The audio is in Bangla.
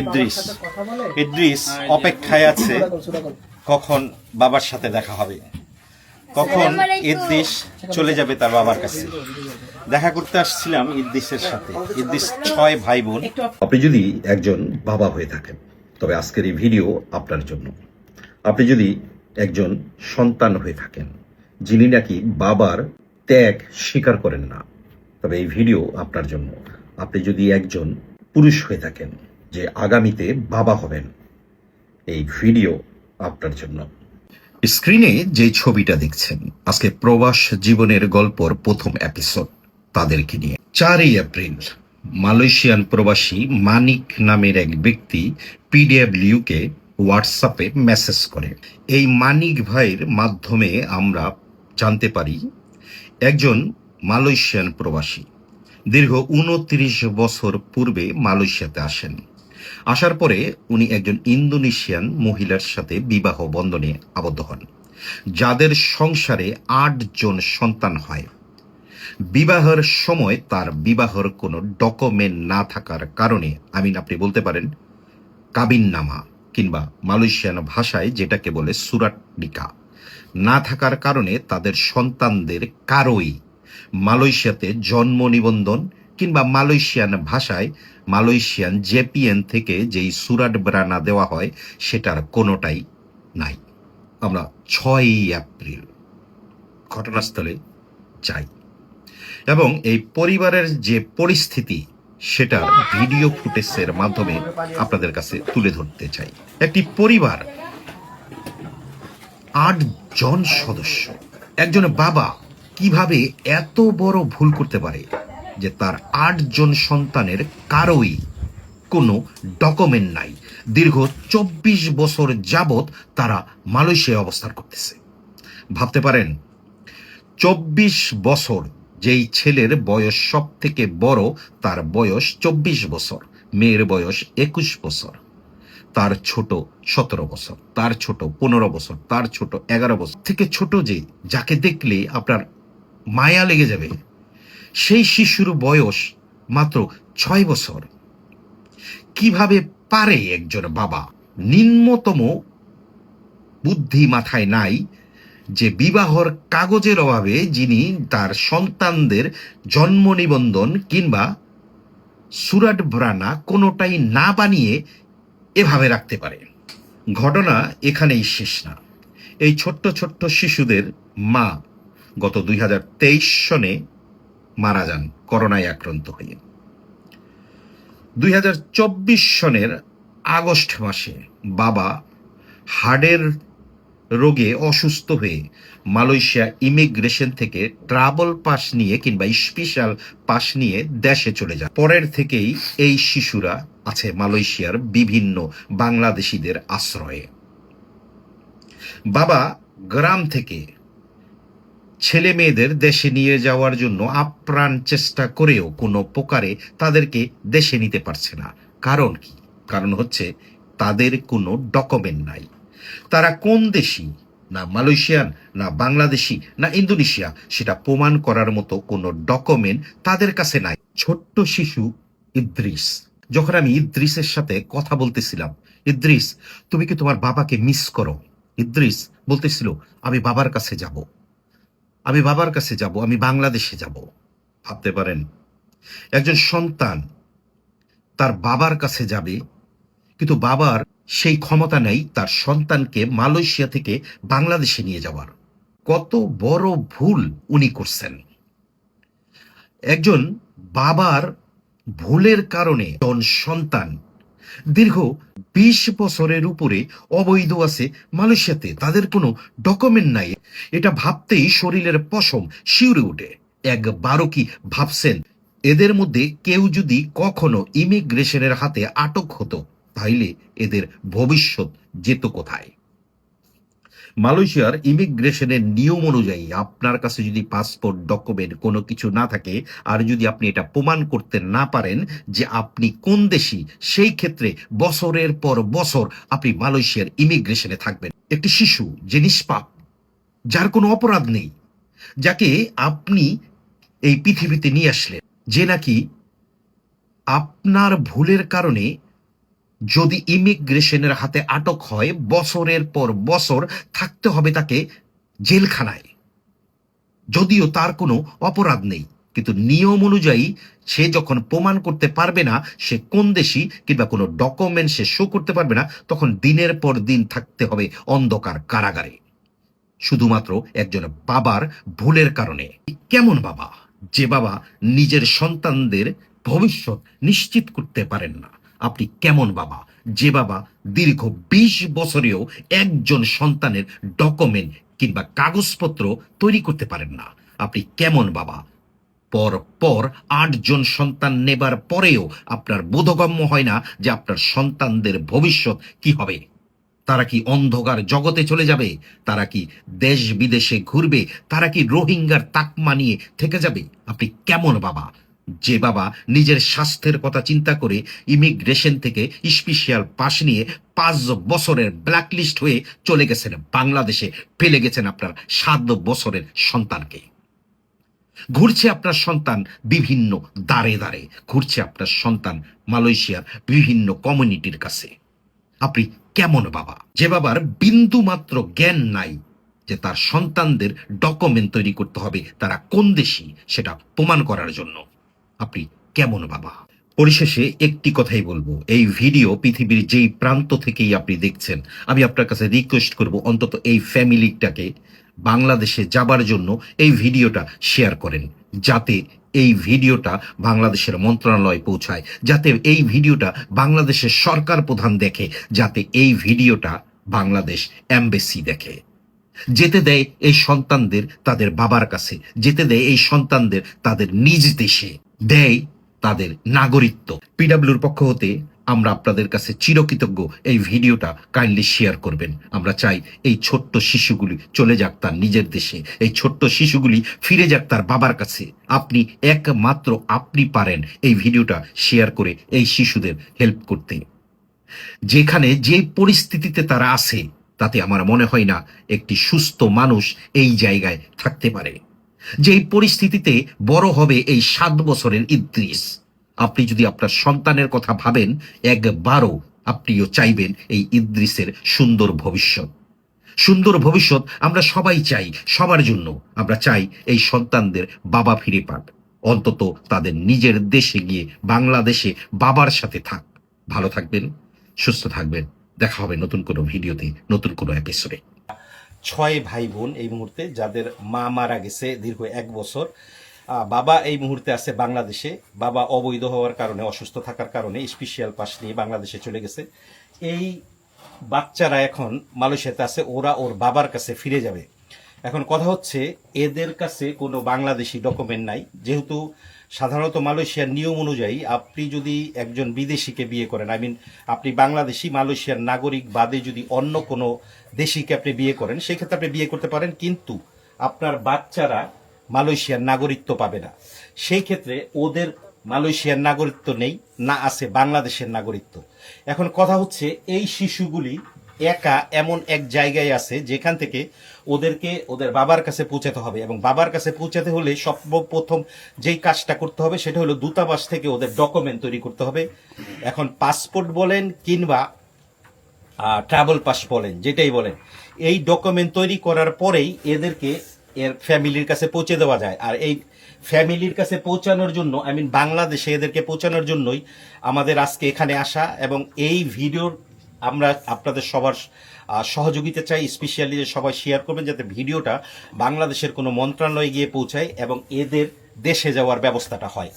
ইদ্রিস ইদ্রিস অপেক্ষায় আছে কখন বাবার সাথে দেখা হবে? কখন ইদ্রিস চলে যাবে তার বাবার কাছে? দেখা করতে আসছিলাম ইদ্রিসের সাথে। ইদ্রিস ছয় ভাই বোন আপনি যদি একজন বাবা হয়ে থাকেন তবে আজকের এই ভিডিও আপনার জন্য। আপনি যদি একজন সন্তান হয়ে থাকেন যিনি নাকি বাবার ত্যাগ স্বীকার করেন না তবে এই ভিডিও আপনার জন্য। আপনি যদি একজন পুরুষ হয়ে থাকেন যে আগামীতে বাবা হবেন। এই ভিডিও আপনার জন্য। স্ক্রিনে যে ছবিটা দেখছেন, আজকে প্রবাস জীবনের গল্পর প্রথম এপিসোড তাদেরকে নিয়ে। চারই এপ্রিল, মালয়েশিয়ান প্রবাসী মানিক নামের এক ব্যক্তি পিডিএফলিউকে হোয়াটসঅ্যাপে মেসেজ করে। এই মানিক ভাইয়ের মাধ্যমে আমরা জানতে পারি, একজন মালয়েশিয়ান প্রবাসী দীর্ঘ উনত্রিশ বছর পূর্বে মালয়েশিয়াতে আসেন। আসার পরে উনি একজন ইন্দোনেশিয়ান মহিলার সাথে বিবাহ বন্ধনে আবদ্ধ হন, যাদের সংসারে আট জন সন্তান হয়। বিবাহের সময় তার বিবাহের কোনো ডকুমেন্ট না থাকার কারণে আমি আপনি বলতে পারেন, কাবিননামা কিংবা মালয়েশিয়ান ভাষায় যেটাকে বলে সুরাটনিকা না থাকার কারণে তাদের সন্তানদের কারোই মালয়েশিয়াতে জন্ম নিবন্ধন কিংবা মালয়েশিয়ান ভাষায়, মালয়েশিয়ান জেপিএন থেকে যেই সুরাট ব্রানা দেওয়া হয়, সেটার কোনোটাই নাই। আমরা ছয়ই এপ্রিল ঘটনাস্থলে যাই। এবং এই পরিবারের যে পরিস্থিতি সেটার ভিডিও ফুটেজের মাধ্যমে আপনাদের কাছে তুলে ধরতে চাই। একটি পরিবার, আট জন সদস্য। একজন বাবা কীভাবে এত বড় ভুল করতে পারে? যে তার আট জন সন্তানের কারোই কোনো ডকুমেন্ট নাই। দীর্ঘ চব্বিশ বছর যাবৎ তারা মালয়েশিয়ায় অবস্থান করতেছে। ভাবতে পারেন, চব্বিশ বছর যেই ছেলের বয়স সব থেকে বড়, তার বয়স চব্বিশ বছর, মেয়ের বয়স একুশ বছর, তার ছোট সতেরো বছর, তার ছোট পনেরো বছর, তার ছোট এগারো বছর। থেকে ছোট যে, যাকে দেখলে আপনার মায়া লেগে যাবে। সেই শিশুর বয়স মাত্র ছয় বছর। কীভাবে পারে একজন বাবা? নিম্নতম বুদ্ধি মাথায় নাই যে বিবাহর কাগজের অভাবে যিনি তার সন্তানদের জন্ম নিবন্ধন কিংবা সুরাট ব্রানা কোনোটাই না বানিয়ে এভাবে রাখতে পারে। ঘটনা এখানেই শেষ না। এই ছোট্ট ছোট্ট শিশুদের মা গত দুই হাজার তেইশ সনে মারা যান, করোনায় আক্রান্ত হয়ে। দুই সনের আগস্ট মাসে বাবা হার্টের রোগে অসুস্থ হয়ে মালয়েশিয়া ইমিগ্রেশন থেকে ট্রাভেল পাস নিয়ে কিংবা স্পেশাল পাস নিয়ে দেশে চলে যায় পরের থেকেই এই শিশুরা আছে মালয়েশিয়ার বিভিন্ন বাংলাদেশিদের আশ্রয়ে। বাবা গ্রাম থেকে ছেলে মেয়েদের দেশে নিয়ে যাওয়ার জন্য আপ্রাণ চেষ্টা করেও কোনো প্রকারে তাদেরকে দেশে নিতে পারছে না। কারণ কি? কারণ হচ্ছে তাদের কোনো ডকুমেন্ট নাই। তারা কোন দেশি? না মালয়েশিয়ান, না বাংলাদেশি, না ইন্দোনেশিয়া, সেটা প্রমাণ করার মতো কোনো ডকুমেন্ট তাদের কাছে নাই। ছোট্ট শিশু ইদ্রিস। যখন আমি ইদ্রিসের সাথে কথা বলতেছিলাম, ইদ্রিস, তুমি কি তোমার বাবাকে মিস করো? ইদ্রিস বলতেছিল, আমি বাবার কাছে যাব। আমি বাবার কাছে যাব, আমি বাংলাদেশে যাব। ভাবতে পারেন, একজন সন্তান তার বাবার কাছে যাবে, কিন্তু বাবার সেই ক্ষমতা নেই তার সন্তানকে মালয়েশিয়া থেকে বাংলাদেশে নিয়ে যাওয়ার। কত বড় ভুল উনি করছেন। একজন বাবার ভুলের কারণে জন সন্তান দীর্ঘ বিশ বছরের উপরে অবৈধ আছে মালয়েশিয়াতে। তাদের কোনো ডকুমেন্ট নাই। এটা ভাবতেই শরীরের পশম শিউরে ওঠে। একবারও কি ভাবছেন? এদের মধ্যে কেউ যদি কখনো ইমিগ্রেশনের হাতে আটক হতো, তাইলে এদের ভবিষ্যৎ যেত কোথায়? মালয়েশিয়ার ইমিগ্রেশনের নিয়ম অনুযায়ী আপনার কাছে যদি পাসপোর্ট, ডকুমেন্ট কোনো কিছু না থাকে, আর যদি আপনি এটা প্রমাণ করতে না পারেন যে আপনি কোন দেশি, সেই ক্ষেত্রে বছরের পর বছর আপনি মালয়েশিয়ার ইমিগ্রেশনে থাকবেন। একটি শিশু যে নিষ্পাপ, যার কোনো অপরাধ নেই, যাকে আপনি এই পৃথিবীতে নিয়ে আসলেন, যে নাকি আপনার ভুলের কারণে যদি ইমিগ্রেশনের হাতে আটক হয়, বছরের পর বছর থাকতে হবে তাকে জেলখানায়। যদিও তার কোনো অপরাধ নেই, কিন্তু নিয়ম অনুযায়ী সে যখন প্রমাণ করতে পারবে না, সে কোন দেশি কিংবা কোনো ডকুমেন্ট সে শো করতে পারবে না, তখন দিনের পর দিন থাকতে হবে অন্ধকার কারাগারে। শুধুমাত্র একজন বাবার ভুলের কারণে। কেমন বাবা? যে বাবা নিজের সন্তানদের ভবিষ্যৎ নিশ্চিত করতে পারেন না। আপনি কেমন বাবা? যে বাবা দীর্ঘ বিশ বছরেও একজন সন্তানের ডকুমেন্ট কিংবা কাগজপত্র তৈরি করতে পারেন না। আপনি কেমন বাবা? পর পর আটজন সন্তান নেবার পরেও আপনার বোধগম্য হয় না যে আপনার সন্তানদের ভবিষ্যৎ কি হবে। তারা কি অন্ধকার জগতে চলে যাবে? তারা কি দেশ বিদেশে ঘুরবে? তারা কি রোহিঙ্গার তাকমা নিয়ে থেকে যাবে? আপনি কেমন বাবা? যে বাবা নিজের স্বাস্থ্যের কথা চিন্তা করে ইমিগ্রেশন থেকে স্পেশাল পাস নিয়ে পাঁচ বছরের ব্ল্যাকলিস্ট হয়ে চলে গেছেন বাংলাদেশে। ফেলে গেছেন আপনার সাত বছরের সন্তানকে। ঘুরছে আপনার সন্তান বিভিন্ন দাঁড়ে দাঁড়ে ঘুরছে আপনার সন্তান মালয়েশিয়ার বিভিন্ন কমিউনিটির কাছে। আপনি কেমন বাবা? যে বাবার বিন্দু মাত্র জ্ঞান নাই যে তার সন্তানদের ডকুমেন্ট তৈরি করতে হবে, তারা কোন দেশি সেটা প্রমাণ করার জন্য। আপনি কেমন বাবা? পরিশেষে একটি কথাই বলব, এই ভিডিও পৃথিবীর যেই প্রান্ত থেকেই আপনি দেখছেন, আমি আপনার কাছে রিকোয়েস্ট করব অন্তত এই ফ্যামিলিটাকে বাংলাদেশে যাবার জন্য এই ভিডিওটা শেয়ার করেন, যাতে এই ভিডিওটা বাংলাদেশের মন্ত্রণালয় পৌঁছায়, যাতে এই ভিডিওটা বাংলাদেশের সরকার প্রধান দেখে, যাতে এই ভিডিওটা বাংলাদেশ এমবেসি দেখে। যেতে দেয় এই সন্তানদের তাদের বাবার কাছে, যেতে দেয় এই সন্তানদের তাদের নিজ দেশে, দেয় তাদের নাগরিকত্ব। পিডাব্লিউর পক্ষ হতে আমরা আপনাদের কাছে চিরকৃতজ্ঞ এই ভিডিওটা কাইন্ডলি শেয়ার করবেন। আমরা চাই এই ছোট্ট শিশুগুলি চলে যাক তার নিজের দেশে, এই ছোট্ট শিশুগুলি ফিরে যাক তার বাবার কাছে। আপনি একমাত্র আপনি পারেন এই ভিডিওটা শেয়ার করে এই শিশুদের হেল্প করতে। যেখানে যে পরিস্থিতিতে তারা আছে তাতে আমার মনে হয় না একটি সুস্থ মানুষ এই জায়গায় থাকতে পারে। যে পরিস্থিতিতে বড় হবে এই সাত বছরের ইদ্রিস। আপনি যদি আপনার সন্তানের কথা ভাবেন, একবারও আপনিও চাইবেন এই ইদ্রিসের সুন্দর ভবিষ্যৎ। সুন্দর ভবিষ্যৎ আমরা সবাই চাই, সবার জন্য আমরা চাই এই সন্তানদের বাবা ফিরে পাক। অন্তত তাদের নিজের দেশে গিয়ে বাংলাদেশে বাবার সাথে থাক। ভালো থাকবেন, সুস্থ থাকবেন। দেখা হবে নতুন কোনো ভিডিওতে, নতুন কোনো এপিসোডে ছয় ভাই বোন এই মুহূর্তে, যাদের মা মারা গেছে দীর্ঘ এক বছর বাবা এই মুহূর্তে আছে বাংলাদেশে। বাবা অবৈধ হওয়ার কারণে, অসুস্থ থাকার কারণে স্পেশাল পাস নিয়ে বাংলাদেশে চলে গেছে। এই বাচ্চারা এখন মালয়েশিয়াতে আছে, ওরা ওর বাবার কাছে ফিরে যাবে। এখন কথা হচ্ছে, এদের কাছে কোনো বাংলাদেশি ডকুমেন্ট নাই। যেহেতু সাধারণত মালয়েশিয়ার নিয়ম অনুযায়ী আপনি যদি একজন বিদেশিকে বিয়ে করেন আই মিন আপনি বাংলাদেশি, মালয়েশিয়ার নাগরিক বাদে যদি অন্য কোনো দেশিকে আপনি বিয়ে করেন, সেক্ষেত্রে আপনি বিয়ে করতে পারেন, কিন্তু আপনার বাচ্চারা মালয়েশিয়ার নাগরিকত্ব পাবে না। সেই ক্ষেত্রে ওদের মালয়েশিয়ার নাগরিকত্ব নেই, না আছে বাংলাদেশের নাগরিকত্ব। এখন কথা হচ্ছে, এই শিশুগুলি একা এমন এক জায়গায় আছে যেখান থেকে ওদেরকে ওদের বাবার কাছে পৌঁছাতে হবে এবং বাবার কাছে পৌঁছাতে হলে সর্বপ্রথম যেই কাজটা করতে হবে সেটা হলো দূতাবাস থেকে ওদের ডকুমেন্ট তৈরি করতে হবে। এখন পাসপোর্ট বলেন কিংবা ট্রাভেল পাস বলেন, যেটাই বলেন, এই ডকুমেন্ট তৈরি করার পরেই এদেরকে এর ফ্যামিলির কাছে পৌঁছে দেওয়া যায়। আর এই ফ্যামিলির কাছে পৌঁছানোর জন্য, আই মিন বাংলাদেশে এদেরকে পৌঁছানোর জন্যই আমাদের আজকে এখানে আসা এবং এই ভিডিওর আমরা আপনাদের সবার সহযোগিতা চাই স্পেশালি যে সবাই শেয়ার করবেন যাতে ভিডিওটা বাংলাদেশের কোনো মন্ত্রণালয়ে গিয়ে পৌঁছায় এবং এদের দেশে যাওয়ার ব্যবস্থাটা হয়।